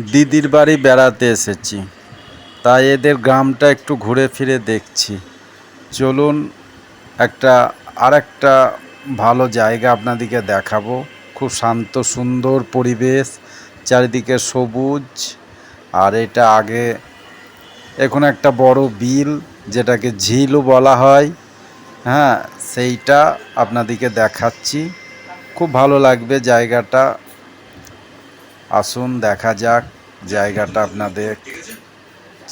দিদির বাড়ি বেড়াতে এসেছি। তাই এদের গ্রামটা একটু ঘুরে ফিরে দেখছি। চলুন একটা, আরেকটা ভালো জায়গা আপনাদেরকে দেখাবো। খুব শান্ত, সুন্দর পরিবেশ, চারিদিকে সবুজ। আর এটা আগে এখন একটা বড় বিল, যেটাকে ঝিলও বলা হয়। হ্যাঁ সেইটা আপনাদেরকে দেখাচ্ছি। খুব ভালো লাগবে জায়গাটা। আসুন, দেখা যাক, জায়গাটা আপনাদের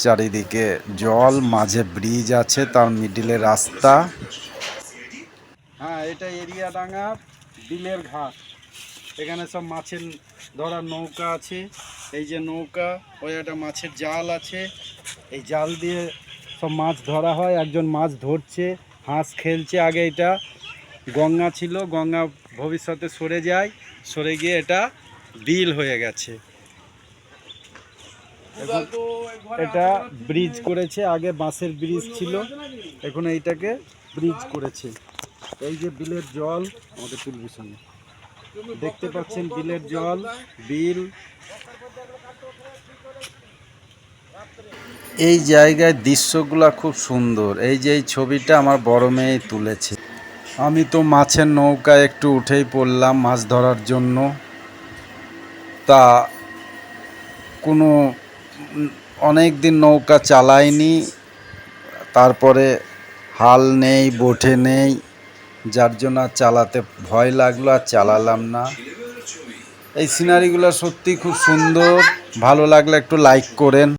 চারিদিকে জল, মাঝে ব্রিজ আছে, তার মিডিলে রাস্তা। হ্যাঁ এটা এরিয়া ডাঙ্গা বিলের ঘাট এখানে সব মাছের ধরার নৌকা আছে। এই যে নৌকা, ওই একটা মাছের জাল আছে। এই জাল দিয়ে সব মাছ ধরা হয়, একজন মাছ ধরছে, হাঁস খেলছে আগে এটা। গঙ্গা ছিল, গঙ্গা ভবিষ্যতে সরে যায়, সরে গিয়ে এটা বিল হয়ে গেছে। এটা ব্রিজ করেছে আগে বাঁশের ব্রিজ ছিল এখন এইটাকে ব্রিজ করেছে। এই যে বিলের জল আমাদের তুলবি সঙ্গে দেখতে পাচ্ছেন বিলের জল বিল। এই জায়গায় দৃশ্যগুলো খুব সুন্দর। এই যে এই ছবিটা আমার বড় মেয়ে তুলেছে। আমি তো মাছের নৌকায় একটু উঠেই পড়লাম মাছ ধরার জন্য। তা কোনো অনেক দিন নৌকা চালায়নি, তারপরে হাল নেই, বোটে নেই, যার জন্য চালাতে ভয় লাগল, আর চালালাম না। এই সিনারিগুলো সত্যি খুব সুন্দর। ভালো লাগলে একটু লাইক করেন।